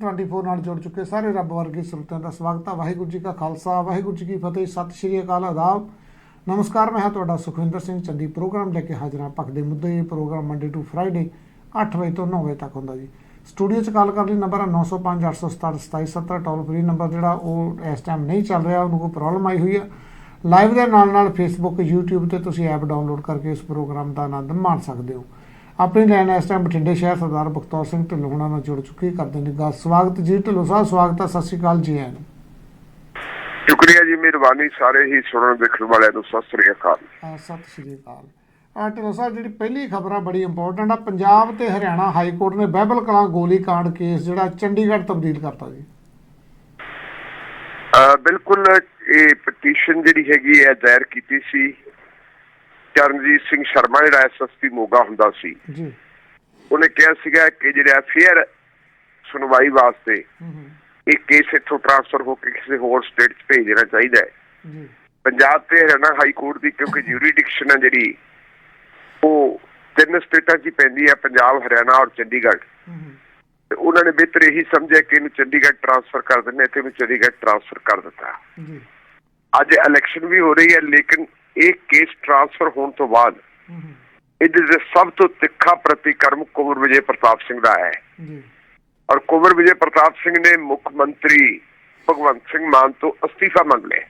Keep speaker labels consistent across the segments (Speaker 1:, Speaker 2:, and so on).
Speaker 1: 24 ਨਾਲ ਜੁੜ ਚੁੱਕੇ ਸਾਰੇ ਰੱਬ ਵਰਗੇ ਸਰੋਤਿਆਂ ਦਾ ਸਵਾਗਤ ਹੈ ਵਾਹਿਗੁਰੂ ਜੀ ਕਾ ਖਾਲਸਾ, ਵਾਹਿਗੁਰੂ ਜੀ ਕੀ ਫਤਿਹ, ਸਤਿ ਸ਼੍ਰੀ ਅਕਾਲ ਆਦਾਬ। ਨਮਸਕਾਰ, ਮੈਂ ਹਾਂ ਤੁਹਾਡਾ ਸੁਖਵਿੰਦਰ ਸਿੰਘ ਚੰਦੀ ਪ੍ਰੋਗਰਾਮ ਲੈ ਕੇ ਹਾਜ਼ਰ ਹਾਂ। ਪੱਕ ਦੇ ਮੁੱਦੇ ਇਹ ਪ੍ਰੋਗਰਾਮ ਮੰਡੇ ਟੂ ਫਰਾਈਡੇ 8 ਵਜੇ ਤੋਂ 9 ਵਜੇ ਤੱਕ ਹੁੰਦਾ ਜੀ। ਸਟੂਡੀਓ 'ਚ ਕਾਲ ਕਰਨ ਲਈ ਨੰਬਰ ਹੈ 905 867 2770 ਟੋਲ ਫ੍ਰੀ ਨੰਬਰ ਜਿਹੜਾ ਉਹ ਇਸ ਟਾਈਮ ਨਹੀਂ ਚੱਲ ਰਿਹਾ, ਉਹਨੂੰ ਕੋਈ ਪ੍ਰੋਬਲਮ ਆਈ ਹੋਈ ਹੈ ਲਾਈਵ ਦੇ ਨਾਲ ਨਾਲ ਫੇਸਬੁੱਕ YouTube ਤੇ ਤੁਸੀਂ ਐਪ ਡਾਊਨਲੋਡ ਕਰਕੇ ਇਸ ਪ੍ਰੋਗਰਾਮ ਦਾ ਆਨੰਦ ਮਾਣ ਸਕਦੇ ਹੋ। ਆਪਣੀ ਲਾਈਨ ਇਸ ਟਾਈਮ ਬਠਿੰਡੇ ਸ਼ਹਿਰ ਸਰਦਾਰ ਬਖਤੌਰ ਸਿੰਘ ਢਿੱਲੋਂ ਹੁਣਾਂ ਨਾਲ ਜੁੜ ਚੁੱਕੀ ਕਰਦੇ ਨੇ ਗੱਲ। ਸਵਾਗਤ ਜੀ ਢਿੱਲੋਂ ਸਾਹਿਬ ਸਵਾਗਤ ਹੈ ਸਤਿ ਸ਼੍ਰੀ ਅਕਾਲ ਜੀ ਆਇਆਂ ਨੂੰ।
Speaker 2: ਸ਼ੁਕਰੀਆ ਜੀ ਮਿਹਰਬਾਨੀ ਸਾਰੇ ਹੀ ਸੁਣਨ ਦੇਖਣ ਵਾਲਿਆਂ ਨੂੰ। ਸਤਿ ਸ੍ਰੀ ਅਕਾਲ।
Speaker 1: ਸਤਿ ਸ਼੍ਰੀ ਅਕਾਲ। ਆ ਢਿੱਲੋਂ ਸਾਹਿਬ ਜਿਹੜੀ ਪਹਿਲੀ ਖਬਰ ਆ ਬੜੀ ਇੰਪੋਰਟੈਂਟ ਆ। ਪੰਜਾਬ ਤੇ ਹਰਿਆਣਾ ਹਾਈ ਕੋਰਟ ਨੇ ਬਹਿਬਲ ਕਲਾਂ ਗੋਲੀ ਕਾਂਡ ਕੇਸ ਜਿਹੜਾ ਚੰਡੀਗੜ੍ਹ ਤਬਦੀਲ ਕਰਤਾ ਜੀ।
Speaker 2: ਬਿਲਕੁਲ ਇਹ ਪਟੀਸ਼ਨ ਜਿਹੜੀ ਹੈਗੀ ਹੈ ਦਾਇਰ ਕੀਤੀ ਸੀ। ਚਰਨਜੀਤ ਸਿੰਘ ਸ਼ਰਮਾ ਜਿਹੜਾ ਐਸਐਸਪੀ ਮੋਗਾ ਹੁੰਦਾ ਸੀ
Speaker 1: ਜੀ।
Speaker 2: ਉਹਨੇ ਕਿਹਾ ਸੀਗਾ ਕਿ ਜਿਹੜਾ ਫੇਅਰ ਸੁਣਵਾਈ ਵਾਸਤੇ ਇਹ ਕੇਸ ਇੱਥੋਂ ਟ੍ਰਾਂਸਫਰ ਹੋ ਕੇ ਕਿਸੇ ਹੋਰ ਸਟੇਟ 'ਚ ਭੇਜ ਦੇਣਾ ਚਾਹੀਦਾ ਹੈ।
Speaker 1: ਜੀ।
Speaker 2: ਪੰਜਾਬ ਤੇ ਹਰਿਆਣਾ ਹਾਈ ਕੋਰਟ ਦੀ ਕਿਉਂਕਿ ਜੂਰੀਡਿਕਸ਼ਨ ਹੈ ਜਿਹੜੀ ਉਹ ਤਿੰਨ ਸਟੇਟਾਂ 'ਚ ਹੀ ਪੈਂਦੀ ਹੈ ਪੰਜਾਬ ਹਰਿਆਣਾ ਔਰ ਚੰਡੀਗੜ੍ਹ। ਤੇ ਉਹਨਾਂ ਨੇ ਬਿਹਤਰ ਇਹੀ ਸਮਝਿਆ ਕਿ ਇਹਨੂੰ ਚੰਡੀਗੜ੍ਹ ਟ੍ਰਾਂਸਫਰ ਕਰ ਦਿੰਦੇ ਤੇ ਇਹਨੂੰ ਚੰਡੀਗੜ੍ਹ ਟ੍ਰਾਂਸਫਰ ਕਰ ਦਿੱਤਾ।
Speaker 1: ਜੀ।
Speaker 2: ਅੱਜ ਇਲੈਕਸ਼ਨ ਵੀ ਹੋ ਰਹੀ ਹੈ ਲੇਕਿਨ ਇਹ ਕੇਸ ਟ੍ਰਾਂਸਫਰ ਹੋਣ ਤੋਂ ਬਾਅਦ ਇਹਦੇ ਦੇ ਸਭ ਤੋਂ ਤਿੱਖਾ ਪ੍ਰਤੀਕਰਮ ਕੁੰਵਰ ਵਿਜੇ ਪ੍ਰਤਾਪ ਸਿੰਘ ਦਾ ਹੈ।
Speaker 1: ਜੀ।
Speaker 2: ਔਰ ਕੁੰਵਰ ਵਿਜੇ ਪ੍ਰਤਾਪ ਸਿੰਘ ਨੇ ਮੁੱਖ ਮੰਤਰੀ ਭਗਵੰਤ ਸਿੰਘ ਮਾਨ ਤੋਂ ਅਸਤੀਫਾ ਮੰਗ ਲਿਆ।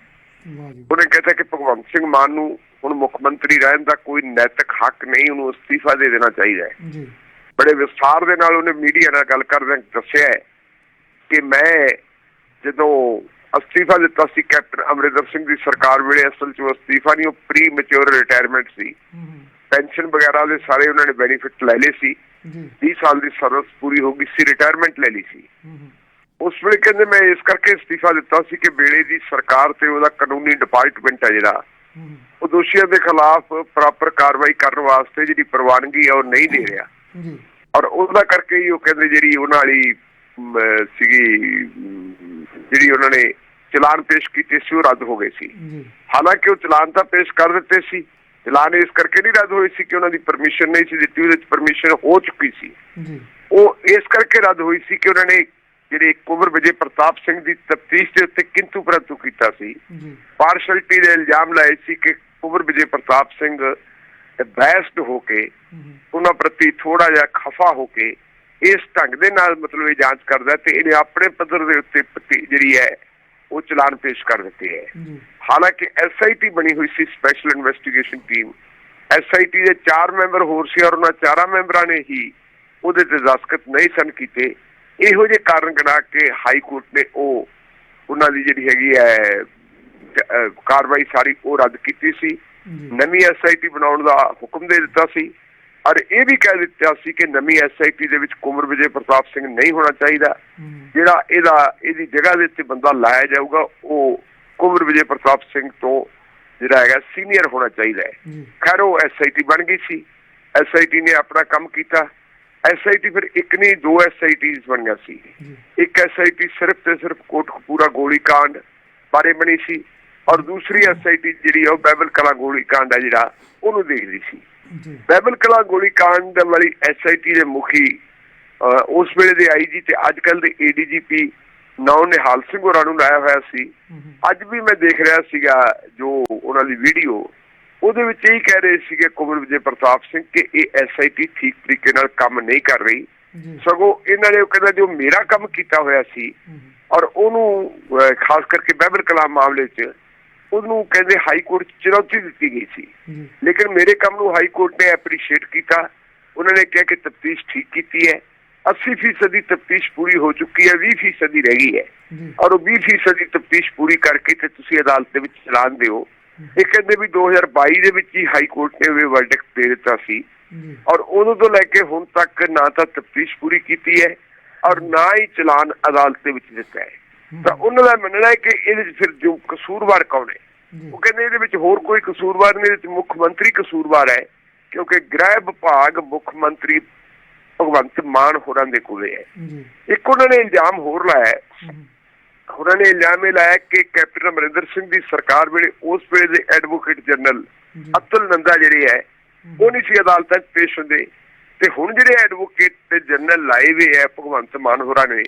Speaker 2: ਉਹਨੇ ਕਹਿੰਦਾ ਕਿ ਭਗਵੰਤ ਸਿੰਘ ਮਾਨ ਨੂੰ ਹੁਣ ਮੁੱਖ ਮੰਤਰੀ ਰਹਿਣ ਦਾ ਕੋਈ ਨੈਤਿਕ ਹੱਕ ਨਹੀਂ ਉਹਨੂੰ ਅਸਤੀਫਾ ਦੇ ਦੇਣਾ ਚਾਹੀਦਾ ਹੈ।
Speaker 1: ਜੀ।
Speaker 2: ਬੜੇ ਵਿਸਥਾਰ ਦੇ ਨਾਲ ਉਹਨੇ ਮੀਡੀਆ ਨਾਲ ਗੱਲ ਕਰਦਿਆਂ ਦੱਸਿਆ ਕਿ ਮੈਂ ਜਦੋਂ ਅਸਤੀਫਾ ਦਿੱਤਾ ਸੀ ਕੈਪਟਨ ਅਮਰਿੰਦਰ ਸਿੰਘ ਦੀ ਸਰਕਾਰ ਵੇਲੇ ਅਸਲ 'ਚ ਅਸਤੀਫਾ ਨਹੀਂ ਉਹ ਪ੍ਰੀ ਮੈਚੁਰ ਰਿਟਾਇਰਮੈਂਟ ਸੀ ਪੈਨਸ਼ਨ ਵਗੈਰਾ ਦੇ ਸਾਰੇ ਉਹਨਾਂ ਨੇ ਬੈਨੀਫਿਟ ਲੈ ਲਏ ਸੀ।
Speaker 1: ਜੀ।
Speaker 2: 20 ਸਾਲ ਦੀ ਸਰਵਿਸ ਪੂਰੀ ਹੋ ਗਈ ਸੀ ਰਿਟਾਇਰਮੈਂਟ ਲੈ ਲਈ ਸੀ। ਉਸ ਵੇਲੇ ਕਹਿੰਦੇ ਮੈਂ ਇਸ ਕਰਕੇ ਅਸਤੀਫਾ ਦਿੱਤਾ ਸੀ ਕਿ ਵੇਲੇ ਦੀ ਸਰਕਾਰ ਤੇ ਉਹਦਾ ਕਾਨੂੰਨੀ ਡਿਪਾਰਟਮੈਂਟ ਹੈ ਜਿਹੜਾ ਉਹ ਦੋਸ਼ੀਆਂ ਦੇ ਖਿਲਾਫ ਪ੍ਰੋਪਰ ਕਾਰਵਾਈ ਕਰਨ ਵਾਸਤੇ ਜਿਹੜੀ ਪ੍ਰਵਾਨਗੀ ਹੈ ਉਹ ਨਹੀਂ ਦੇ ਰਿਹਾ।
Speaker 1: ਜੀ।
Speaker 2: ਔਰ ਉਹਦਾ ਕਰਕੇ ਹੀ ਉਹ ਕਹਿੰਦੇ ਜਿਹੜੀ ਉਹਨਾਂ ਵਾਲੀ ਸੀਗੀ ਜਿਹੜੀ ਉਹਨਾਂ ਨੇ ਚਲਾਨ ਪੇਸ਼ ਕੀਤੇ ਸੀ ਉਹ ਰੱਦ ਹੋ ਗਏ ਸੀ। ਹਾਲਾਂਕਿ ਉਹ ਚਲਾਨ ਤਾਂ ਪੇਸ਼ ਕਰ ਦਿੱਤੇ ਸੀ। ਚਲਾਨ ਇਸ ਕਰਕੇ ਨਹੀਂ ਰੱਦ ਹੋਏ ਸੀ ਕਿ ਉਹਨਾਂ ਦੀ ਪਰਮਿਸ਼ਨ ਨਹੀਂ ਸੀ ਦਿੱਤੀ ਉਹਦੇ ਵਿੱਚ ਪਰਮਿਸ਼ਨ ਹੋ ਚੁੱਕੀ ਸੀ। ਉਹ ਇਸ ਕਰਕੇ ਰੱਦ ਹੋਈ ਸੀ ਕਿ ਉਹਨਾਂ ਨੇ ਜਿਹੜੇ ਕੁੰਵਰ ਵਿਜੇ ਪ੍ਰਤਾਪ ਸਿੰਘ ਦੀ ਤਫਤੀਸ਼ ਦੇ ਉੱਤੇ ਕਿੰਤੂ ਪ੍ਰੰਤੂ ਕੀਤਾ ਸੀ। ਪਾਰਸ਼ਲਟੀ ਦੇ ਇਲਜ਼ਾਮ ਲਾਏ ਸੀ ਕਿ ਕੁੰਵਰ ਵਿਜੇ ਪ੍ਰਤਾਪ ਸਿੰਘ ਬੈਸਡ ਹੋ ਕੇ ਉਹਨਾਂ ਪ੍ਰਤੀ ਥੋੜਾ ਜਿਹਾ ਖਫਾ ਹੋ ਕੇ ਇਸ ਢੰਗ ਦੇ ਨਾਲ ਮਤਲਬ ਇਹ ਜਾਂਚ ਕਰਦਾ ਤੇ ਇਹਨੇ ਆਪਣੇ ਪੱਧਰ ਦੇ ਉੱਤੇ ਜਿਹੜੀ ਹੈ ਉਹ ਚਲਾਨ ਪੇਸ਼ ਕਰ ਦਿੱਤੇ ਹੈ। ਹਾਲਾਂਕਿ ਐਸਆਈਟੀ ਬਣੀ ਹੋਈ ਸੀ ਸਪੈਸ਼ਲ ਇਨਵੈਸਟੀਗੇਸ਼ਨ ਟੀਮ ਐਸਆਈਟੀ ਦੇ ਚਾਰ ਮੈਂਬਰ ਹੋਰ ਸੀ ਔਰ ਉਹਨਾਂ ਚਾਰਾਂ ਮੈਂਬਰਾਂ ਨੇ ਹੀ ਉਹਦੇ ਤੇ ਦਸਤਖਤ ਨਹੀਂ ਸਨ ਕੀਤੇ। ਇਹੋ ਜਿਹੇ ਕਾਰਨ ਗਣਾ ਕੇ ਹਾਈ ਕੋਰਟ ਨੇ ਉਹ ਉਹਨਾਂ ਦੀ ਜਿਹੜੀ ਹੈਗੀ ਹੈ ਕਾਰਵਾਈ ਸਾਰੀ ਉਹ ਰੱਦ ਕੀਤੀ ਸੀ। ਨਵੀਂ ਐਸਆਈਟੀ ਬਣਾਉਣ ਦਾ ਹੁਕਮ ਦੇ ਦਿੱਤਾ ਸੀ। ਔਰ ਇਹ ਵੀ ਕਹਿ ਦਿੱਤਾ ਸੀ ਕਿ ਨਵੀਂ ਐਸਆਈਟੀ ਦੇ ਵਿੱਚ ਕੁਮਰ ਵਿਜੇ ਪ੍ਰਤਾਪ ਸਿੰਘ ਨਹੀਂ ਹੋਣਾ ਚਾਹੀਦਾ। ਜਿਹੜਾ ਇਹਦਾ ਇਹਦੀ ਜਗ੍ਹਾ ਦੇ ਉੱਤੇ ਬੰਦਾ ਲਾਇਆ ਜਾਊਗਾ ਉਹ ਕੁਮਰ ਵਿਜੇ ਪ੍ਰਤਾਪ ਸਿੰਘ ਤੋਂ ਜਿਹੜਾ ਹੈਗਾ ਸੀਨੀਅਰ ਹੋਣਾ ਚਾਹੀਦਾ ਹੈ। ਖੈਰ ਉਹ ਐਸਆਈਟੀ ਬਣ ਗਈ ਸੀ। ਐਸਆਈਟੀ ਨੇ ਆਪਣਾ ਕੰਮ ਕੀਤਾ। ਐਸਆਈਟੀ ਫਿਰ ਇੱਕ ਨਹੀਂ ਦੋ ਐਸਆਈਟੀਜ਼ ਬਣੀਆਂ ਸੀ। ਇੱਕ ਐਸਆਈਟੀ ਸਿਰਫ ਤੇ ਸਿਰਫ ਕੋਟਕਪੂਰਾ ਗੋਲੀकांड ਬਾਰੇ ਬਣੀ ਸੀ। ਔਰ ਦੂਸਰੀ ਐਸਆਈਟੀ ਜਿਹੜੀ ਉਹ ਬਾਈਬਲ ਕਲਾ ਗੋਲੀ ਕਾਂਡ ਆ ਜਿਹੜਾ ਉਹਨੂੰ ਦੇਖਦੀ ਸੀ। ਬਾਈਬਲ ਕਲਾ ਗੋਲੀ ਕਾਂਡ ਵਾਲੀ ਐਸਆਈਟੀ ਦੇ ਮੁਖੀ ਉਸ ਵੇਲੇ ਦੇ ਆਈਜੀ ਤੇ ਅੱਜ ਕੱਲ ਦੇ ਏਡੀਜੀਪੀ ਨੌ ਨਿਹਾਲ ਸਿੰਘ ਹੋਰਾਂ ਨੂੰ ਲਾਇਆ ਹੋਇਆ ਸੀ। ਅੱਜ ਵੀ ਮੈਂ ਦੇਖ ਰਿਹਾ ਸੀਗਾ ਜੋ ਉਹਨਾਂ ਦੀ ਵੀਡੀਓ ਉਹਦੇ ਵਿੱਚ ਇਹ ਕਹਿ ਰਹੇ ਸੀਗੇ ਕੁਮਰ ਵਿਜੇ ਪ੍ਰਤਾਪ ਸਿੰਘ ਕਿ ਇਹ ਐਸਆਈਟੀ ਠੀਕ ਤਰੀਕੇ ਨਾਲ ਕੰਮ ਨਹੀਂ ਕਰ ਰਹੀ। ਸਗੋਂ ਇਹਨਾਂ ਨੇ ਉਹ ਕਹਿੰਦਾ ਜੋ ਮੇਰਾ ਕੰਮ ਕੀਤਾ ਹੋਇਆ ਸੀ ਔਰ ਉਹਨੂੰ ਖਾਸ ਕਰਕੇ ਬਾਈਬਲ ਕਲਾਮ ਮਾਮਲੇ 'ਚ ਉਹਨੂੰ ਕਹਿੰਦੇ ਹਾਈ ਕੋਰਟ 'ਚ ਚੁਣੌਤੀ ਦਿੱਤੀ ਗਈ ਸੀ। ਲੇਕਿਨ ਮੇਰੇ ਕੰਮ ਨੂੰ ਹਾਈ ਕੋਰਟ ਨੇ ਐਪਰੀਸ਼ੀਏਟ ਕੀਤਾ। ਉਹਨਾਂ ਨੇ ਕਿਹਾ ਕਿ ਤਫਤੀਸ਼ ਠੀਕ ਕੀਤੀ ਹੈ। 80% ਦੀ ਤਫਤੀਸ਼ ਪੂਰੀ ਹੋ ਚੁੱਕੀ ਹੈ 20% ਦੀ ਰਹਿ ਗਈ ਹੈ। ਔਰ ਉਹ 20% ਦੀ ਤਫਤੀਸ਼ ਪੂਰੀ ਕਰਕੇ ਤੇ ਤੁਸੀਂ ਅਦਾਲਤ ਦੇ ਵਿੱਚ ਚਲਾਨ ਦਿਓ। ਇਹ ਕਹਿੰਦੇ ਵੀ 2022 ਦੇ ਵਿੱਚ ਹੀ ਹਾਈ ਕੋਰਟ ਨੇ ਇਹ ਵਰਡਿਕਟ ਦੇ ਦਿੱਤਾ ਸੀ। ਔਰ ਉਦੋਂ ਤੋਂ ਲੈ ਕੇ ਹੁਣ ਤੱਕ ਨਾ ਤਾਂ ਤਫਤੀਸ਼ ਪੂਰੀ ਕੀਤੀ ਹੈ। ਔਰ ਨਾ ਹੀ ਚਲਾਨ ਅਦਾਲਤ ਦੇ ਵਿੱਚ ਦਿੱਤਾ ਹੈ। ਤਾਂ ਉਹਨਾਂ ਦਾ ਮੰਨਣਾ ਹੈ ਕਿ ਇਹਦੇ ਵਿੱਚ ਫਿਰ ਜੋ ਕਸੂਰਵਾਰ ਕੌਣ ਹੈ? ਉਹ ਕਹਿੰਦੇ ਇਹਦੇ ਵਿੱਚ ਹੋਰ ਕੋਈ ਕਸੂਰਵਾਰ ਨਹੀਂ ਇਹਦੇ ਵਿੱਚ ਮੁੱਖ ਮੰਤਰੀ ਕਸੂਰਵਾਰ ਹੈ ਕਿਉਂਕਿ ਗ੍ਰਹਿ ਵਿਭਾਗ ਮੁੱਖ ਮੰਤਰੀ ਭਗਵੰਤ ਮਾਨ ਹੋਰਾਂ ਦੇ ਕੋਲੇ ਹੈ। ਇੱਕ ਉਹਨਾਂ ਨੇ ਇਲਜ਼ਾਮ ਹੋਰ ਲਾਇਆ ਉਹਨਾਂ ਨੇ ਇਲਜ਼ਾਮ ਲਾਇਆ ਕਿ ਕੈਪਟਨ ਅਮਰਿੰਦਰ ਸਿੰਘ ਦੀ ਸਰਕਾਰ ਵੇਲੇ ਉਸ ਵੇਲੇ ਦੇ ਐਡਵੋਕੇਟ ਜਨਰਲ ਅਤੁਲ ਨੰਦਾ ਜਿਹੜੇ ਹੈ ਉਹ ਨਹੀਂ ਸੀ ਅਦਾਲਤਾਂ 'ਚ ਪੇਸ਼ ਹੁੰਦੇ। ਤੇ ਹੁਣ ਜਿਹੜੇ ਐਡਵੋਕੇਟ ਤੇ ਜਨਰਲ ਲਾਏ ਹੋਏ ਹੈ ਭਗਵੰਤ ਮਾਨ ਹੋਰਾਂ ਨੇ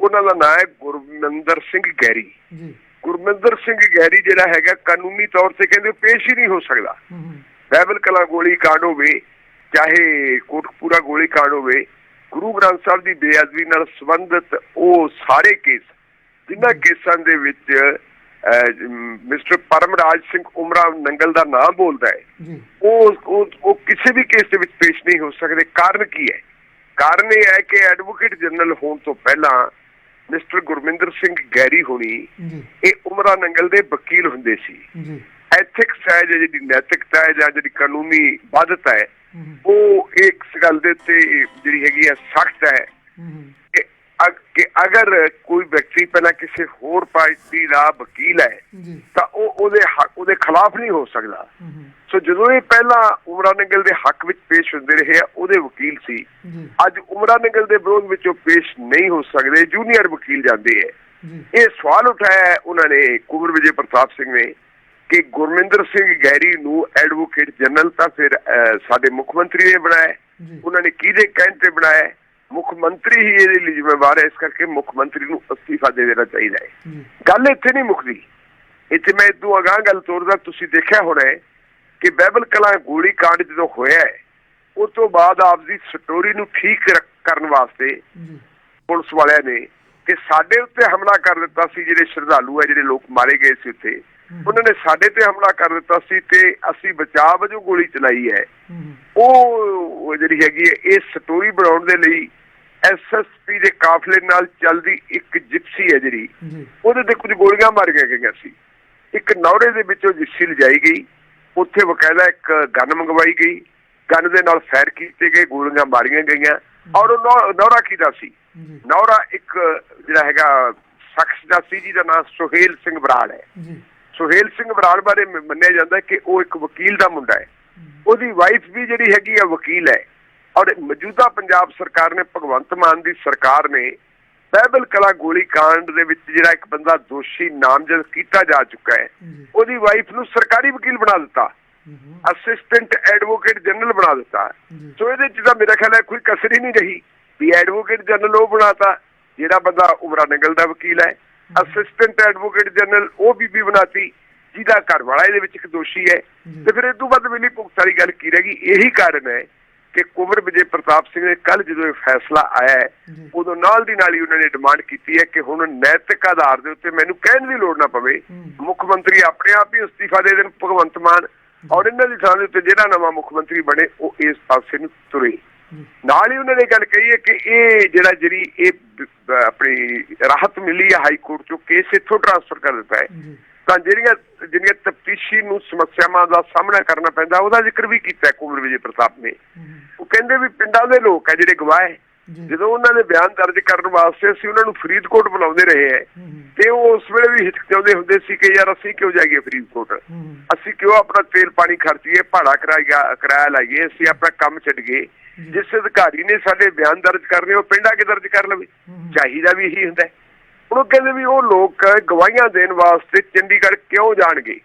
Speaker 2: ਉਹਨਾਂ ਦਾ ਨਾਮ ਹੈ ਗੁਰਮਿੰਦਰ ਸਿੰਘ ਗੈਰੀ
Speaker 1: ਜੀ।
Speaker 2: ਗੁਰਮਿੰਦਰ ਸਿੰਘ ਗੈਰੀ ਜਿਹੜਾ ਹੈਗਾ ਕਾਨੂੰਨੀ ਤੌਰ ਤੇ ਕਹਿੰਦੇ ਪੇਸ਼ ਹੀ ਨਹੀਂ ਹੋ ਸਕਦਾ। ਬਾਈਬਲ ਕਲਾ ਗੋਲੀ ਕਾਂਡ ਹੋਵੇ ਚਾਹੇ ਕੋਟਕਪੂਰਾ ਗੋਲੀ ਕਾਂਡ ਹੋਵੇ ਗੁਰੂ ਗ੍ਰੰਥ ਸਾਹਿਬ ਦੀ ਬੇਅਦਬੀ ਨਾਲ ਸੰਬੰਧਿਤ ਉਹ ਸਾਰੇ ਕੇਸ ਜਿਨ੍ਹਾਂ ਕੇਸਾਂ ਦੇ ਵਿੱਚ ਮਿਸਟਰ ਪਰਮਰਾਜ ਸਿੰਘ ਉਮਰਾ ਨੰਗਲ ਦਾ ਨਾਮ ਬੋਲਦਾ ਹੈ। ਉਹ ਉਹ ਕਿਸੇ ਵੀ ਕੇਸ ਦੇ ਵਿੱਚ ਪੇਸ਼ ਨਹੀਂ ਹੋ ਸਕਦੇ। ਕਾਰਨ ਕੀ ਹੈ? ਕਾਰਨ ਇਹ ਹੈ ਕਿ ਐਡਵੋਕੇਟ ਜਨਰਲ ਹੋਣ ਤੋਂ ਪਹਿਲਾਂ ਮਿਸਟਰ ਗੁਰਮਿੰਦਰ ਸਿੰਘ ਗੈਰੀ ਹੋਣੀ ਇਹ ਉਮਰਾ ਨੰਗਲ ਦੇ ਵਕੀਲ ਹੁੰਦੇ ਸੀ।
Speaker 1: ਜੀ।
Speaker 2: ਐਥਿਕਸ ਹੈ ਜਿਹੜੀ ਨੈਤਿਕਤਾ ਹੈ ਜਾਂ ਜਿਹੜੀ ਕਾਨੂੰਨੀ ਬਾਧਤਾ ਹੈ ਉਹ ਇੱਕ ਗੱਲ ਦੇ ਉੱਤੇ ਜਿਹੜੀ ਹੈਗੀ ਹੈ ਸਖਤ ਹੈ। ਅਗਰ ਕੋਈ ਵਿਅਕਤੀ ਪਹਿਲਾਂ ਕਿਸੇ ਹੋਰ ਪਾਰਟੀ ਦਾ ਵਕੀਲ ਹੈ ਤਾਂ ਉਹ ਉਹਦੇ ਹੱਕ ਉਹਦੇ ਖਿਲਾਫ ਨਹੀਂ ਹੋ ਸਕਦਾ। ਸੋ ਜਦੋਂ ਇਹ ਪਹਿਲਾਂ ਉਮਰਾ ਨੰਗਲ ਦੇ ਹੱਕ ਵਿੱਚ ਪੇਸ਼ ਹੁੰਦੇ ਰਹੇ ਆ ਉਹਦੇ ਵਕੀਲ ਸੀ। ਅੱਜ ਉਮਰਾ ਨੰਗਲ ਦੇ ਵਿਰੋਧ ਵਿੱਚ ਉਹ ਪੇਸ਼ ਨਹੀਂ ਹੋ ਸਕਦੇ ਜੂਨੀਅਰ ਵਕੀਲ ਜਾਂਦੇ ਹੈ ਇਹ ਸਵਾਲ ਉਠਾਇਆ ਉਹਨਾਂ ਨੇ ਕੁਮਰ ਵਿਜੇ ਪ੍ਰਤਾਪ ਸਿੰਘ ਨੇ ਕਿ ਗੁਰਮਿੰਦਰ ਸਿੰਘ ਗੈਰੀ ਨੂੰ ਐਡਵੋਕੇਟ ਜਨਰਲ ਤਾਂ ਫਿਰ ਸਾਡੇ ਮੁੱਖ ਮੰਤਰੀ ਨੇ ਬਣਾਇਆ। ਉਹਨਾਂ ਨੇ ਕਿਹਦੇ ਕਹਿਣ ਤੇ ਬਣਾਇਆ? ਮੁੱਖ ਮੰਤਰੀ ਹੀ ਇਹਦੇ ਲਈ ਜ਼ਿੰਮੇਵਾਰ ਹੈ ਇਸ ਕਰਕੇ ਮੁੱਖ ਮੰਤਰੀ ਨੂੰ ਅਸਤੀਫਾ ਦੇ ਦੇਣਾ ਚਾਹੀਦਾ ਹੈ। ਗੱਲ ਇੱਥੇ ਨਹੀਂ ਮੁੱਕਦੀ। ਇੱਥੇ ਮੈਂ ਇਦੋਂ ਅਗਾਂਹ ਗੱਲ ਤੋਰਦਾ ਤੁਸੀਂ ਦੇਖਿਆ ਹੋਣਾ ਕਿ ਬਾਈਬਲ ਕਲਾ ਗੋਲੀ ਕਾਂਡ ਜਦੋਂ ਹੋਇਆ ਹੈ ਉਸ ਤੋਂ ਬਾਅਦ ਆਪਦੀ ਸਟੋਰੀ ਨੂੰ ਠੀਕ ਕਰਨ ਵਾਸਤੇ ਪੁਲਿਸ ਵਾਲਿਆਂ ਨੇ ਕਿ ਸਾਡੇ ਉੱਤੇ ਹਮਲਾ ਕਰ ਦਿੱਤਾ ਸੀ ਜਿਹੜੇ ਸ਼ਰਧਾਲੂ ਹੈ ਜਿਹੜੇ ਲੋਕ ਮਾਰੇ ਗਏ ਸੀ ਉੱਥੇ। ਉਹਨਾਂ ਨੇ ਸਾਡੇ ਤੇ ਹਮਲਾ ਕਰ ਦਿੱਤਾ ਸੀ ਤੇ ਅਸੀਂ ਬਚਾਅ ਵਜੋਂ ਗੋਲੀ ਚਲਾਈ ਹੈ। ਉਹ ਜਿਹੜੀ ਹੈਗੀ ਹੈ ਇਹ ਸਟੋਰੀ ਬਣਾਉਣ ਦੇ ਲਈ ਐਸਐਸਪੀ ਦੇ ਕਾਫਲੇ ਨਾਲ ਚੱਲਦੀ ਇੱਕ ਜਿਪਸੀ ਹੈ ਜਿਹੜੀ। ਉਹਦੇ ਤੇ ਕੁਝ ਗੋਲੀਆਂ ਮਾਰੀਆਂ ਗਈਆਂ ਸੀ। ਇੱਕ ਨੌਰੇ ਦੇ ਵਿੱਚੋਂ ਜਿਪਸੀ ਲਿਜਾਈ ਗਈ। ਉੱਥੇ ਬਕਾਇਦਾ ਇੱਕ ਗਨ ਮੰਗਵਾਈ ਗਈ। ਗਨ ਦੇ ਨਾਲ ਫਾਇਰ ਕੀਤੇ ਗਏ ਗੋਲੀਆਂ ਮਾਰੀਆਂ ਗਈਆਂ। ਔਰ ਉਹ ਨੌਰਾ ਕਿਹਦਾ ਸੀ? ਨੌਰਾ ਇੱਕ ਜਿਹੜਾ ਹੈਗਾ ਸ਼ਖਸ ਦਾ ਸੀ ਜਿਹਦਾ ਨਾਮ ਸੁਹੇਲ ਸਿੰਘ ਬਰਾੜ ਹੈ।
Speaker 1: ਜੀ।
Speaker 2: ਸੁਹੇਲ ਸਿੰਘ ਬਰਾੜ ਬਾਰੇ ਮੰਨਿਆ ਜਾਂਦਾ ਕਿ ਉਹ ਇੱਕ ਵਕੀਲ ਦਾ ਮੁੰਡਾ ਹੈ। ਉਹਦੀ ਵਾਈਫ ਵੀ ਜਿਹੜੀ ਹੈਗੀ ਆ ਵਕੀਲ ਹੈ। ਔਰ ਮੌਜੂਦਾ ਪੰਜਾਬ ਸਰਕਾਰ ਨੇ ਭਗਵੰਤ ਮਾਨ ਦੀ ਸਰਕਾਰ ਨੇ ਬਾਈਬਲ ਕਲਾ ਗੋਲੀ ਕਾਂਡ ਦੇ ਵਿੱਚ ਜਿਹੜਾ ਇੱਕ ਬੰਦਾ ਦੋਸ਼ੀ ਨਾਮਜ਼ਦ ਕੀਤਾ ਜਾ ਚੁੱਕਾ ਹੈ ਉਹਦੀ ਵਾਈਫ ਨੂੰ ਸਰਕਾਰੀ ਵਕੀਲ ਬਣਾ ਦਿੱਤਾ। ਅਸਿਸਟੈਂਟ ਐਡਵੋਕੇਟ ਜਨਰਲ ਬਣਾ ਦਿੱਤਾ। ਸੋ ਇਹਦੇ ਚ ਤਾਂ ਮੇਰਾ ਖਿਆਲ ਹੈ ਕੋਈ ਕਸਰ ਹੀ ਨਹੀਂ ਰਹੀ ਵੀ ਐਡਵੋਕੇਟ ਜਨਰਲ ਉਹ ਬਣਾਤਾ ਜਿਹੜਾ ਬੰਦਾ ਉਮਰਾ ਨੰਗਲ ਦਾ ਵਕੀਲ ਹੈ। ਅਸਿਸਟੈਂਟ ਐਡਵੋਕੇਟ ਜਨਰਲ ਉਹ ਬੀਬੀ ਬਣਾਤੀ ਜਿਹਦਾ ਘਰ ਵਾਲਾ ਇਹਦੇ ਵਿੱਚ ਇੱਕ ਦੋਸ਼ੀ ਹੈ। ਤੇ ਫਿਰ ਇਹ ਤੋਂ ਵੱਧ ਮਿਲੀ ਭੁਗਤ ਵਾਲੀ ਗੱਲ ਕੀ ਰਹਿ ਗਈ ਇਹੀ ਕਾਰਨ ਹੈ ਕਿ ਕੁੰਵਰ ਵਿਜੇ ਪ੍ਰਤਾਪ ਸਿੰਘ ਨੇ ਕੱਲ ਜਦੋਂ ਇਹ ਫੈਸਲਾ ਆਇਆ ਹੈ। ਉਦੋਂ ਨਾਲ ਦੀ ਨਾਲ ਹੀ ਉਹਨਾਂ ਨੇ ਡਿਮਾਂਡ ਕੀਤੀ ਹੈ ਕਿ ਹੁਣ ਨੈਤਿਕ ਆਧਾਰ ਦੇ ਉੱਤੇ ਮੈਨੂੰ ਕਹਿਣ ਦੀ ਲੋੜ ਨਾ ਪਵੇ। ਮੁੱਖ ਮੰਤਰੀ ਆਪਣੇ ਆਪ ਹੀ ਅਸਤੀਫਾ ਦੇ ਦੇਣ ਭਗਵੰਤ ਮਾਨ ਔਰ ਇਹਨਾਂ ਦੀ ਥਾਂ ਦੇ ਉੱਤੇ ਜਿਹੜਾ ਨਵਾਂ ਮੁੱਖ ਮੰਤਰੀ ਬਣੇ ਉਹ ਇਸ ਪਾਸੇ ਨੂੰ ਤੁਰੇ ਨਾਲ ਹੀ ਉਹਨਾਂ ਨੇ ਗੱਲ ਕਹੀ ਹੈ ਕਿ ਇਹ ਜਿਹੜਾ ਜਿਹੜੀ ਇਹ ਆਪਣੀ ਰਾਹਤ ਮਿਲੀ ਹੈ ਹਾਈ ਕੋਰਟ ਚੋਂ ਕੇਸ ਇੱਥੋਂ ਟ੍ਰਾਂਸਫਰ ਕਰ ਦਿੱਤਾ ਹੈ। ਤਾਂ ਜਿਹੜੀਆਂ ਜਿਹੜੀਆਂ ਤਫਤੀਸ਼ੀ ਨੂੰ ਸਮੱਸਿਆਵਾਂ ਦਾ ਸਾਹਮਣਾ ਕਰਨਾ ਪੈਂਦਾ ਉਹਦਾ ਜ਼ਿਕਰ ਵੀ ਕੀਤਾ ਕੁਮਰ ਵਿਜੇ ਪ੍ਰਤਾਪ ਨੇ। ਉਹ ਕਹਿੰਦੇ ਵੀ ਪਿੰਡਾਂ ਦੇ ਲੋਕ ਹੈ ਜਿਹੜੇ ਗਵਾਹ ਜਦੋਂ ਉਹਨਾਂ ਦੇ ਬਿਆਨ ਦਰਜ ਕਰਨ ਵਾਸਤੇ ਅਸੀਂ ਉਹਨਾਂ ਨੂੰ ਫਰੀਦਕੋਟ ਬੁਲਾਉਂਦੇ ਰਹੇ ਹੈ ਤੇ ਉਹ ਉਸ ਵੇਲੇ ਵੀ ਹਿਚਕਿਚਾਉਂਦੇ ਹੁੰਦੇ ਸੀ ਕਿ ਯਾਰ ਅਸੀਂ ਕਿਉਂ ਜਾਈਏ ਫਰੀਦਕੋਟ? ਅਸੀਂ ਕਿਉਂ ਆਪਣਾ ਤੇਲ ਪਾਣੀ ਖਰਚੀਏ ਭਾੜਾ ਕਿਰਾਇਆ ਕਿਰਾਇਆ ਲਾਈਏ ਅਸੀਂ ਆਪਣਾ ਕੰਮ ਛੱਡੀਏ ਜਿਸ ਅਧਿਕਾਰੀ ਨੇ ਸਾਡੇ ਬਿਆਨ ਦਰਜ ਕਰਨੇ ਉਹ ਪਿੰਡਾਂ ਕੇ ਦਰਜ ਕਰ ਲਵੇ। ਚਾਹੀਦਾ ਵੀ ਇਹੀ ਹੁੰਦਾ ਉਹ ਕਹਿੰਦੇ ਵੀ ਉਹ ਲੋਕ ਗਵਾਹੀਆਂ ਦੇਣ ਵਾਸਤੇ ਚੰਡੀਗੜ੍ਹ ਕਿਉਂ ਜਾਣਗੇ?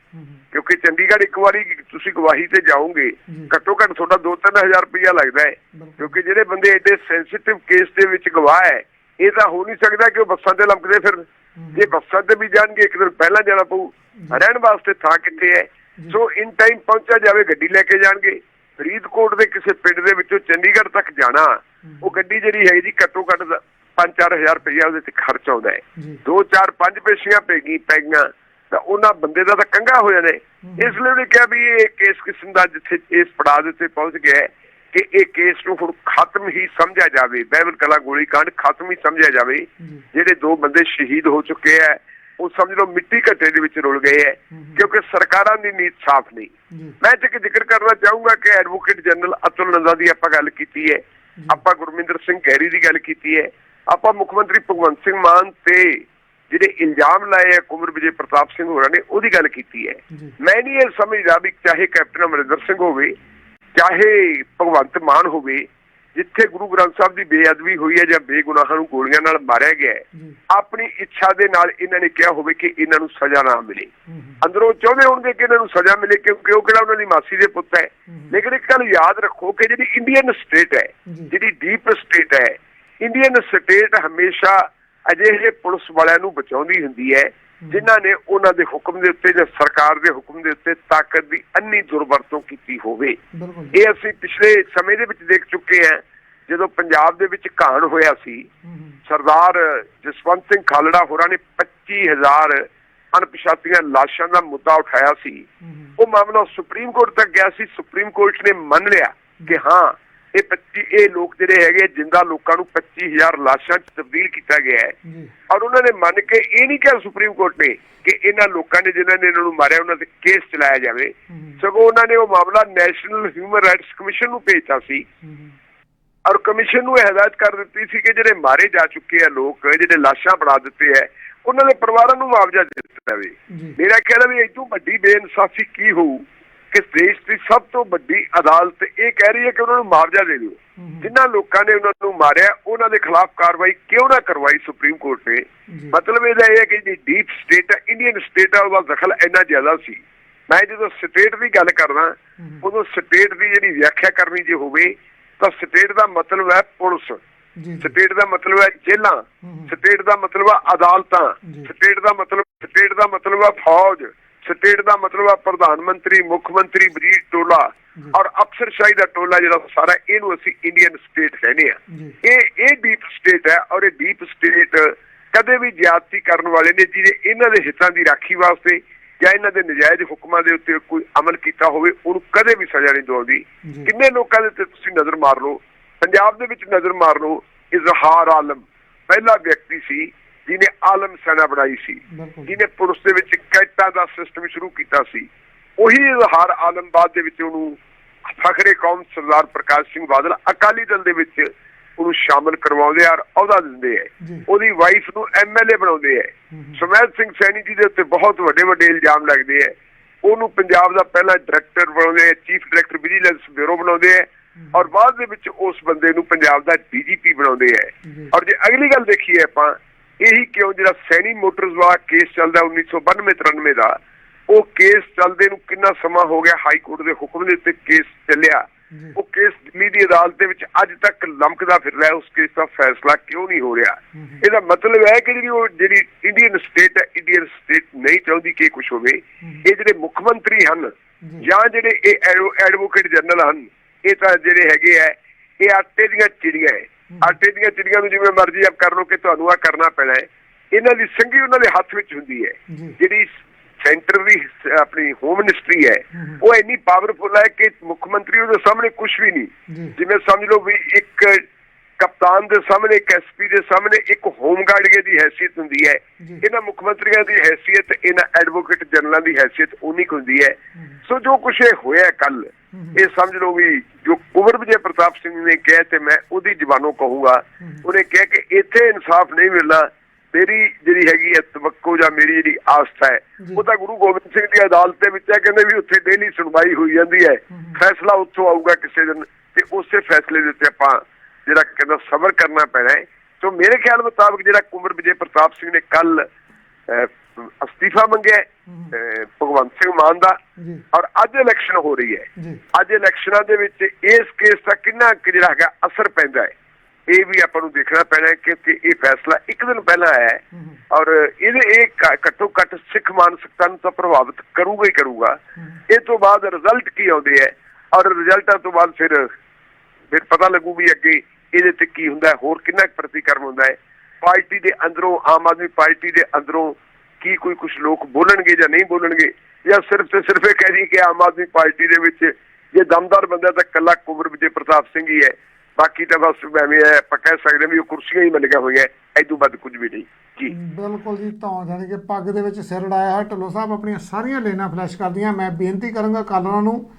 Speaker 2: ਕਿਉਂਕਿ ਚੰਡੀਗੜ੍ਹ ਇੱਕ ਵਾਰੀ ਤੁਸੀਂ ਗਵਾਹੀ ਤੇ ਜਾਓਗੇ। ਘੱਟੋ ਘੱਟ ਤੁਹਾਡਾ 2-3000 ਰੁਪਇਆ ਲੱਗਦਾ ਹੈ। ਕਿਉਂਕਿ ਜਿਹੜੇ ਬੰਦੇ ਐਡੇ ਸੈਂਸਿਟਿਵ ਕੇਸ ਦੇ ਵਿੱਚ ਗਵਾਹ ਹੈ ਇਹ ਤਾਂ ਹੋ ਨਹੀਂ ਸਕਦਾ ਕਿ ਉਹ ਬੱਸਾਂ ਤੇ ਲੰਕਦੇ ਫਿਰ ਜੇ ਬੱਸਾਂ ਤੇ ਵੀ ਜਾਣਗੇ ਇੱਕ ਦਿਨ ਪਹਿਲਾਂ ਜਾਣਾ ਪਊ। ਰਹਿਣ ਵਾਸਤੇ ਥਾਂ ਕਿੱਥੇ ਹੈ? ਸੋ ਇਨ ਟਾਈਮ ਪਹੁੰਚਿਆ ਜਾਵੇ ਗੱਡੀ ਲੈ ਕੇ ਜਾਣਗੇ। ਫਰੀਦਕੋਟ ਦੇ ਕਿਸੇ ਪਿੰਡ ਦੇ ਵਿੱਚੋਂ ਚੰਡੀਗੜ੍ਹ ਤੱਕ ਜਾਣਾ ਉਹ ਗੱਡੀ ਜਿਹੜੀ ਹੈ ਜੀ ਘੱਟੋ ਘੱਟ 5-4000 ਰੁਪਇਆ ਉਹਦੇ ਤੇ ਖਰਚ ਆਉਂਦਾ ਹੈ।
Speaker 1: ਜੀ।
Speaker 2: ਦੋ ਚਾਰ ਪੰਜ ਪੇਸ਼ੀਆਂ ਪੈਗੀ ਪੈਗੀਆਂ ਤਾਂ ਉਹਨਾਂ ਬੰਦੇ ਦਾ ਤਾਂ ਕੰਗਾ ਹੋ ਜਾਣਾ। ਹੈ। ਇਸ ਲਈ ਉਹਨੇ ਕਿਹਾ ਵੀ ਇਹ ਕੇਸ ਕਿਸਮ ਦਾ ਜਿੱਥੇ ਇਸ ਪੜਾਅ ਦੇ ਉੱਤੇ ਪਹੁੰਚ ਗਿਆ ਕਿ ਇਹ ਕੇਸ ਨੂੰ ਹੁਣ ਖਤਮ ਹੀ ਸਮਝਿਆ ਜਾਵੇ। ਬਾਈਬਲ ਕਲਾ ਗੋਲੀ ਕਾਂਡ ਖਤਮ ਹੀ ਸਮਝਿਆ ਜਾਵੇ। ਜਿਹੜੇ ਦੋ ਬੰਦੇ ਸ਼ਹੀਦ ਹੋ ਚੁੱਕੇ ਹੈ ਉਹ ਸਮਝ ਲਓ ਮਿੱਟੀ ਘੱਟੇ ਦੇ ਵਿੱਚ ਰੁਲ ਗਏ ਹੈ ਕਿਉਂਕਿ ਸਰਕਾਰਾਂ ਦੀ ਨੀਤ ਸਾਫ਼ ਨਹੀਂ। ਮੈਂ ਤੇ ਜ਼ਿਕਰ ਕਰਨਾ ਚਾਹੂੰਗਾ ਕਿ ਐਡਵੋਕੇਟ ਜਨਰਲ ਅਤੁਲ ਨੰਦਾ ਦੀ ਆਪਾਂ ਗੱਲ ਕੀਤੀ ਹੈ। ਆਪਾਂ ਗੁਰਮਿੰਦਰ ਸਿੰਘ ਗੈਰੀ ਦੀ ਗੱਲ ਕੀਤੀ ਹੈ। ਆਪਾਂ ਮੁੱਖ ਮੰਤਰੀ ਭਗਵੰਤ ਸਿੰਘ ਮਾਨ ਤੇ ਜਿਹੜੇ ਇਲਜ਼ਾਮ ਲਾਏ ਆ ਕੁਮਰ ਵਿਜੇ ਪ੍ਰਤਾਪ ਸਿੰਘ ਹੋਰਾਂ ਨੇ ਉਹਦੀ ਗੱਲ ਕੀਤੀ ਹੈ। ਮੈਂ ਨਹੀਂ ਇਹ ਸਮਝਦਾ ਵੀ ਚਾਹੇ ਕੈਪਟਨ ਅਮਰਿੰਦਰ ਸਿੰਘ ਹੋਵੇ ਚਾਹੇ ਭਗਵੰਤ ਮਾਨ ਹੋਵੇ ਜਿੱਥੇ ਗੁਰੂ ਗ੍ਰੰਥ ਸਾਹਿਬ ਦੀ ਬੇਅਦਬੀ ਹੋਈ ਹੈ ਜਾਂ ਬੇਗੁਨਾਹਾਂ ਨੂੰ ਗੋਲੀਆਂ ਨਾਲ ਮਾਰਿਆ ਗਿਆ ਹੈ ਆਪਣੀ ਇੱਛਾ ਦੇ ਨਾਲ ਇਹਨਾਂ ਨੇ ਕਿਹਾ ਹੋਵੇ ਕਿ ਇਹਨਾਂ ਨੂੰ ਸਜ਼ਾ ਨਾ ਮਿਲੇ ਅੰਦਰੋਂ ਚਾਹੁੰਦੇ ਹੋਣਗੇ ਕਿ ਇਹਨਾਂ ਨੂੰ ਸਜ਼ਾ ਮਿਲੇ ਕਿਉਂਕਿ ਉਹ ਕਿਹੜਾ ਉਹਨਾਂ ਦੀ ਮਾਸੀ ਦੇ ਪੁੱਤ ਹੈ। ਲੇਕਿਨ ਇੱਕ ਗੱਲ ਯਾਦ ਰੱਖੋ ਕਿ ਜਿਹੜੀ ਇੰਡੀਅਨ ਸਟੇਟ ਹੈ। ਜਿਹੜੀ ਡੀਪ ਸਟੇਟ ਹੈ ਇੰਡੀਅਨ ਸਟੇਟ ਹਮੇਸ਼ਾ ਅਜਿਹੇ ਪੁਲਿਸ ਵਾਲਿਆਂ ਨੂੰ ਬਚਾਉਂਦੀ ਹੁੰਦੀ ਹੈ ਜਿਨ੍ਹਾਂ ਨੇ ਉਹਨਾਂ ਦੇ ਹੁਕਮ ਦੇ ਉੱਤੇ ਜਾਂ ਸਰਕਾਰ ਦੇ ਹੁਕਮ ਦੇ ਉੱਤੇ ਤਾਕਤ ਦੀ ਅੰਨੀ ਦੁਰਵਰਤੋਂ ਕੀਤੀ ਹੋਵੇ। ਇਹ ਅਸੀਂ ਪਿਛਲੇ ਸਮੇਂ ਦੇ ਵਿੱਚ ਦੇਖ ਚੁੱਕੇ ਹਾਂ ਜਦੋਂ ਪੰਜਾਬ ਦੇ ਵਿੱਚ ਘਾਣ ਹੋਇਆ ਸੀ ਸਰਦਾਰ ਜਸਵੰਤ ਸਿੰਘ ਖਾਲੜਾ ਹੋਰਾਂ ਨੇ 25000 ਅਣਪਛਾਤੀਆਂ ਲਾਸ਼ਾਂ ਦਾ ਮੁੱਦਾ ਉਠਾਇਆ ਸੀ। ਉਹ ਮਾਮਲਾ ਸੁਪਰੀਮ ਕੋਰਟ ਤੱਕ ਗਿਆ ਸੀ ਸੁਪਰੀਮ ਕੋਰਟ ਨੇ ਮੰਨ ਲਿਆ ਕਿ ਹਾਂ ਇਹ 25 ਇਹ ਲੋਕ ਜਿਹੜੇ ਹੈਗੇ ਜਿੰਦਾ ਲੋਕਾਂ ਨੂੰ 25000 ਲਾਸ਼ਾਂ 'ਚ ਤਬਦੀਲ ਕੀਤਾ ਗਿਆ ਹੈ। ਔਰ ਉਹਨਾਂ ਨੇ ਮੰਨ ਕੇ ਇਹ ਨਹੀਂ ਕਿਹਾ ਸੁਪਰੀਮ ਕੋਰਟ ਨੇ ਕਿ ਇਹਨਾਂ ਲੋਕਾਂ ਨੇ ਜਿਨ੍ਹਾਂ ਨੇ ਇਹਨਾਂ ਨੂੰ ਮਾਰਿਆ ਉਹਨਾਂ ਤੇ ਕੇਸ ਚਲਾਇਆ ਜਾਵੇ। ਸਗੋਂ ਉਹਨਾਂ ਨੇ ਉਹ ਮਾਮਲਾ ਨੈਸ਼ਨਲ ਹਿਊਮਨ ਰਾਈਟਸ ਕਮਿਸ਼ਨ ਨੂੰ ਭੇਜਤਾ ਸੀ। ਔਰ ਕਮਿਸ਼ਨ ਨੂੰ ਇਹ ਹਦਾਇਤ ਕਰ ਦਿੱਤੀ ਸੀ ਕਿ ਜਿਹੜੇ ਮਾਰੇ ਜਾ ਚੁੱਕੇ ਆ ਲੋਕ ਜਿਹੜੇ ਲਾਸ਼ਾਂ ਬਣਾ ਦਿੱਤੇ ਆ ਉਹਨਾਂ ਦੇ ਪਰਿਵਾਰਾਂ ਨੂੰ ਮੁਆਵਜ਼ਾ ਦਿੱਤਾ ਜਾਵੇ। ਮੇਰਾ ਖਿਆਲ ਹੈ ਵੀ ਇਹ ਤੋਂ ਵੱਡੀ ਬੇਇਨਸਾਫੀ ਕੀ ਹੋਊ? ਕਿ ਦੇਸ਼ ਦੀ ਸਭ ਤੋਂ ਵੱਡੀ ਅਦਾਲਤ ਇਹ ਕਹਿ ਰਹੀ ਹੈ ਕਿ ਉਹਨਾਂ ਨੂੰ ਮੁਆਵਜ਼ਾ ਦੇ ਦਿਓ। ਜਿਨ੍ਹਾਂ ਲੋਕਾਂ ਨੇ ਉਹਨਾਂ ਨੂੰ ਮਾਰਿਆ ਉਹਨਾਂ ਦੇ ਖਿਲਾਫ ਕਾਰਵਾਈ ਕਿਉਂ ਨਾ ਕਰਵਾਈ ਸੁਪਰੀਮ ਕੋਰਟ ਨੇ? ਮਤਲਬ ਇਹਦਾ ਇਹ ਹੈ ਕਿ ਜਿਹੜੀ ਡੀਪ ਸਟੇਟ ਹੈ ਇੰਡੀਅਨ ਸਟੇਟ ਹੈ ਉਹਦਾ ਦਖਲ ਇੰਨਾ ਜ਼ਿਆਦਾ ਸੀ। ਮੈਂ ਜਦੋਂ ਸਟੇਟ ਦੀ ਗੱਲ ਕਰਦਾ ਉਦੋਂ ਸਟੇਟ ਦੀ ਜਿਹੜੀ ਵਿਆਖਿਆ ਕਰਨੀ ਜੇ ਹੋਵੇ ਤਾਂ ਸਟੇਟ ਦਾ ਮਤਲਬ ਹੈ ਪੁਲਿਸ। ਸਟੇਟ ਦਾ ਮਤਲਬ ਹੈ ਜੇਲ੍ਹਾਂ।
Speaker 1: ਹੂੰ,
Speaker 2: ਸਟੇਟ ਦਾ ਮਤਲਬ ਹੈ ਅਦਾਲਤਾਂ। ਸਟੇਟ ਦਾ ਮਤਲਬ ਸਟੇਟ ਦਾ ਮਤਲਬ ਹੈ ਫੌਜ। ਸਟੇਟ ਦਾ ਮਤਲਬ ਹੈ ਪ੍ਰਧਾਨ ਮੰਤਰੀ ਮੁੱਖ ਮੰਤਰੀ ਵਜ਼ੀਰ ਟੋਲਾ। ਔਰ ਅਫਸਰਸ਼ਾਹੀ ਦਾ ਟੋਲਾ ਜਿਹੜਾ ਸਾਰਾ ਇਹਨੂੰ ਅਸੀਂ ਇੰਡੀਅਨ ਸਟੇਟ ਕਹਿੰਦੇ ਆ ਇਹ ਇਹ ਡੀਪ ਸਟੇਟ ਹੈ ਔਰ ਇਹ ਡੀਪ ਸਟੇਟ ਕਦੇ ਵੀ ਜ਼ਿਆਦਤੀ ਕਰਨ ਵਾਲੇ ਨੇ ਜਿਹਨੇ ਇਹਨਾਂ ਦੇ ਹਿੱਤਾਂ ਦੀ ਰਾਖੀ ਵਾਸਤੇ ਜਾਂ ਇਹਨਾਂ ਦੇ ਨਜਾਇਜ਼ ਹੁਕਮਾਂ ਦੇ ਉੱਤੇ ਕੋਈ ਅਮਲ ਕੀਤਾ ਹੋਵੇ ਉਹਨੂੰ ਕਦੇ ਵੀ ਸਜ਼ਾ ਨਹੀਂ ਦਿਵਾਉਂਦੀ। ਕਿੰਨੇ ਲੋਕਾਂ ਦੇ ਉੱਤੇ ਤੁਸੀਂ ਨਜ਼ਰ ਮਾਰ ਲਓ ਪੰਜਾਬ ਦੇ ਵਿੱਚ ਨਜ਼ਰ ਮਾਰ ਲਓ ਇਜ਼ਹਾਰ ਆਲਮ ਪਹਿਲਾ ਵਿਅਕਤੀ ਸੀ ਜਿਹਨੇ ਆਲਮ ਸੈਨਾ ਬਣਾਈ ਸੀ ਜਿਹਨੇ ਪੁਲਿਸ ਦੇ ਵਿੱਚ ਕੈਟਾਂ ਦਾ ਸਿਸਟਮ ਸ਼ੁਰੂ ਕੀਤਾ ਸੀ ਉਹੀ ਇਜ਼ਹਾਰ ਆਲਮ ਬਾਅਦ ਦੇ ਵਿੱਚ ਉਹਨੂੰ ਫਖਰੇ ਕੌਮ ਸਰਦਾਰ ਪ੍ਰਕਾਸ਼ ਸਿੰਘ ਬਾਦਲ ਅਕਾਲੀ ਦਲ ਦੇ ਵਿੱਚ ਉਹਨੂੰ ਸ਼ਾਮਲ ਕਰਵਾਉਂਦੇ ਆ ਔਰ ਅਹੁਦਾ ਦਿੰਦੇ ਆ। ਉਹਦੀ ਵਾਈਫ ਨੂੰ ਐਮਐਲਏ ਬਣਾਉਂਦੇ ਆ। ਸੁਮੇਧ ਸਿੰਘ ਸੈਣੀ ਜੀ ਦੇ ਉੱਤੇ ਬਹੁਤ ਵੱਡੇ ਵੱਡੇ ਇਲਜ਼ਾਮ ਲੱਗਦੇ ਆ। ਉਹਨੂੰ ਪੰਜਾਬ ਦਾ ਪਹਿਲਾ ਡਾਇਰੈਕਟਰ ਬਣਾਉਂਦੇ ਆ ਚੀਫ ਡਾਇਰੈਕਟਰ ਵਿਜੀਲੈਂਸ ਬਿਊਰੋ ਬਣਾਉਂਦੇ ਆ। ਔਰ ਬਾਅਦ ਦੇ ਵਿੱਚ ਉਸ ਬੰਦੇ ਨੂੰ ਪੰਜਾਬ ਦਾ ਡੀਜੀਪੀ ਬਣਾਉਂਦੇ ਆ। ਔਰ ਜੇ ਅਗਲੀ ਗੱਲ ਦੇਖੀਏ ਆਪਾਂ ਇਹੀ ਕਿਉਂ ਜਿਹੜਾ ਸੈਣੀ ਮੋਟਰਸ ਵਾਲਾ ਕੇਸ ਚੱਲਦਾ 1992 93 ਦਾ ਉਹ ਕੇਸ ਚੱਲਦੇ ਨੂੰ ਕਿੰਨਾ ਸਮਾਂ ਹੋ ਗਿਆ ਹਾਈ ਕੋਰਟ ਦੇ ਹੁਕਮ ਦੇ ਉੱਤੇ ਕੇਸ ਚੱਲਿਆ ਉਹ ਕੇਸ ਦਿੱਲੀ ਦੀ ਅਦਾਲਤ ਦੇ ਵਿੱਚ ਅੱਜ ਤੱਕ ਲਮਕਦਾ ਫਿਰ ਰਿਹਾ ਉਸ ਕੇਸ ਦਾ ਫੈਸਲਾ ਕਿਉਂ ਨਹੀਂ ਹੋ ਰਿਹਾ। ਇਹਦਾ ਮਤਲਬ ਹੈ ਕਿ ਜਿਹੜੀ ਉਹ ਜਿਹੜੀ ਇੰਡੀਅਨ ਸਟੇਟ ਹੈ ਇੰਡੀਅਨ ਸਟੇਟ ਨਹੀਂ ਚਾਹੁੰਦੀ ਕਿ ਕੁਝ ਹੋਵੇ। ਇਹ ਜਿਹੜੇ ਮੁੱਖ ਮੰਤਰੀ ਹਨ
Speaker 1: ਜੀ।
Speaker 2: ਜਿਹੜੇ ਇਹ ਐਡਵੋਕੇਟ ਜਨਰਲ ਹਨ ਇਹ ਤਾਂ ਜਿਹੜੇ ਹੈਗੇ ਆ ਇਹ ਆਟੇ ਦੀਆਂ ਚਿੜੀਆਂ ਹੂੰ। ਆਟੇ ਦੀਆਂ ਚਿੜੀਆਂ ਨੂੰ ਜਿਵੇਂ ਮਰਜ਼ੀ ਆਪ ਕਰ ਲਓ ਕਿ ਤੁਹਾਨੂੰ ਆ ਕਰਨਾ ਪੈਣਾ ਹੈ ਇਹਨਾਂ ਦੀ ਸੰਗੀ ਉਹਨਾਂ ਦੇ ਹੱਥ ਵਿੱਚ ਹੁੰਦੀ ਹੈ। ਜਿਹੜੀ ਸੈਂਟਰ ਦੀ ਆਪਣੀ ਹੋਮ ਮਿਨਿਸਟਰੀ ਹੈ। ਉਹ ਇੰਨੀ ਪਾਵਰਫੁਲ ਹੈ ਕਿ ਮੁੱਖ ਮੰਤਰੀ ਉਹਦੇ ਸਾਹਮਣੇ ਕੁਝ ਵੀ ਨਹੀਂ ਜਿਵੇਂ ਸਮਝ ਲਓ ਵੀ ਇੱਕ ਕਪਤਾਨ ਦੇ ਸਾਹਮਣੇ ਇੱਕ ਐਸਪੀ ਦੇ ਸਾਹਮਣੇ ਇੱਕ ਹੋਮ ਗਾਰਡ ਦੀ ਹੈਸੀਅਤ ਹੁੰਦੀ ਹੈ। ਇਹਨਾਂ ਮੁੱਖ ਮੰਤਰੀਆਂ ਦੀ ਹੈਸੀਅਤ ਇਹਨਾਂ ਐਡਵੋਕੇਟ ਜਨਰਲਾਂ ਦੀ ਹੈਸੀਅਤ ਉਨੀ ਕੁ ਹੁੰਦੀ ਹੈ। ਸੋ ਜੋ ਇਹ ਹੋਇਆ ਕੱਲ। ਇਹ ਸਮਝ ਲਓ ਵੀ ਜੋ ਕੁੰਵਰ ਵਿਜੇ ਪ੍ਰਤਾਪ ਸਿੰਘ ਨੇ ਕਿਹਾ ਤੇ ਮੈਂ ਉਹਦੀ ਜ਼ਬਾਨੋਂ ਕਹੂੰਗਾ। ਉਹਨੇ ਕਿਹਾ ਕਿ ਇੱਥੇ ਇਨਸਾਫ ਨਹੀਂ ਮਿਲਣਾ ਮੇਰੀ ਜਿਹੜੀ ਹੈਗੀ ਹੈ ਤਵੱਕੋ ਜਾਂ ਮੇਰੀ ਜਿਹੜੀ ਆਸਥਾ ਹੈ। ਉਹ ਤਾਂ ਗੁਰੂ ਗੋਬਿੰਦ ਸਿੰਘ ਦੀ ਅਦਾਲਤ ਦੇ ਵਿੱਚ ਹੈ ਕਹਿੰਦੇ ਵੀ ਉੱਥੇ ਡੇਲੀ ਸੁਣਵਾਈ ਹੋਈ ਜਾਂਦੀ ਹੈ। ਫੈਸਲਾ ਉੱਥੋਂ ਆਊਗਾ ਕਿਸੇ ਦਿਨ ਤੇ ਉਸੇ ਫੈਸਲੇ ਦੇ ਉੱਤੇ ਆਪਾਂ ਜਿਹੜਾ ਕਹਿੰਦਾ ਸਬਰ ਕਰਨਾ ਪੈਣਾ ਹੈ ਸੋ ਮੇਰੇ ਖਿਆਲ ਮੁਤਾਬਕ ਜਿਹੜਾ ਕੁੰਵਰ ਵਿਜੇ ਪ੍ਰਤਾਪ ਸਿੰਘ ਨੇ ਕੱਲ ਅਸਤੀਫਾ ਮੰਗਿਆ ਭਗਵੰਤ ਸਿੰਘ ਮਾਨ ਦਾ। ਔਰ ਅੱਜ ਇਲੈਕਸ਼ਨ ਹੋ ਰਹੀ ਹੈ। ਅੱਜ ਇਲੈਕਸ਼ਨਾਂ ਦੇ ਵਿੱਚ ਇਸ ਕੇਸ ਦਾ ਕਿੰਨਾ ਕੁ ਜਿਹੜਾ ਹੈਗਾ ਅਸਰ ਪੈਂਦਾ ਹੈ ਇਹ ਵੀ ਆਪਾਂ ਨੂੰ ਦੇਖਣਾ ਪੈਣਾ ਹੈ ਕਿਉਂਕਿ ਇਹ ਫੈਸਲਾ ਇੱਕ ਦਿਨ ਪਹਿਲਾਂ ਆਇਆ ਹੈ। ਔਰ ਇਹਦੇ ਇਹ ਘੱਟੋ ਘੱਟ ਸਿੱਖ ਮਾਨਸਿਕਤਾ ਨੂੰ ਤਾਂ ਪ੍ਰਭਾਵਿਤ ਕਰੂਗਾ ਹੀ ਕਰੂਗਾ। ਇਹ ਤੋਂ ਬਾਅਦ ਰਿਜ਼ਲਟ ਕੀ ਆਉਂਦੇ ਹੈ? ਔਰ ਰਿਜ਼ਲਟਾਂ ਤੋਂ ਬਾਅਦ ਫਿਰ ਫਿਰ ਪਤਾ ਲੱਗੂ ਵੀ ਅੱਗੇ ਇਹਦੇ ਤੇ ਕੀ ਹੁੰਦਾ ਹੋਰ ਕਿੰਨਾ ਕੁ ਪ੍ਰਤੀਕਰਮ ਹੁੰਦਾ ਹੈ। ਪਾਰਟੀ ਦੇ ਅੰਦਰੋਂ ਆਮ ਆਦਮੀ ਪਾਰਟੀ ਦੇ ਅੰਦਰੋਂ ਕੀ ਕੋਈ ਕੁਝ ਲੋਕ ਬੋਲਣਗੇ ਜਾਂ ਨਹੀਂ ਬੋਲਣਗੇ? ਜਾਂ ਸਿਰਫ ਤੇ ਸਿਰਫ ਇਹ ਕਹਿ ਰਹੀ ਕਿ ਆਮ ਆਦਮੀ ਪਾਰਟੀ ਦੇ ਵਿੱਚ ਜੇ ਦਮਦਾਰ ਬੰਦਾ ਤਾਂ ਕੱਲਾ ਕੁੰਵਰ ਵਿਜੇ ਪ੍ਰਤਾਪ ਸਿੰਘ ਹੀ ਹੈ। ਬਾਕੀ ਤਾਂ ਬਸ ਐਵੇਂ ਹੈ, ਆਪਾਂ ਕਹਿ ਸਕਦੇ ਹਾਂ ਵੀ ਉਹ ਕੁਰਸੀਆਂ ਹੀ ਮਿਲੀਆਂ ਹੋਈਆਂ ਐਦੋਂ ਵੱਧ ਕੁਝ ਵੀ ਨਹੀਂ। ਜੀ।
Speaker 1: ਬਿਲਕੁਲ ਜੀ, ਤਾਂ ਜਾਣੀ ਕਿ ਪੱਗ ਦੇ ਵਿੱਚ ਸਿਰ ਡਾਇਆ ਹੈ ਢੱਲੋ ਸਾਹਿਬ ਆਪਣੀਆਂ ਸਾਰੀਆਂ ਲੈਣਾ ਫਲੈਸ਼ ਕਰਦੀਆਂ। ਮੈਂ ਬੇਨਤੀ ਕਰਾਂਗਾ ਕਾਲਰਾਂ ਨੂੰ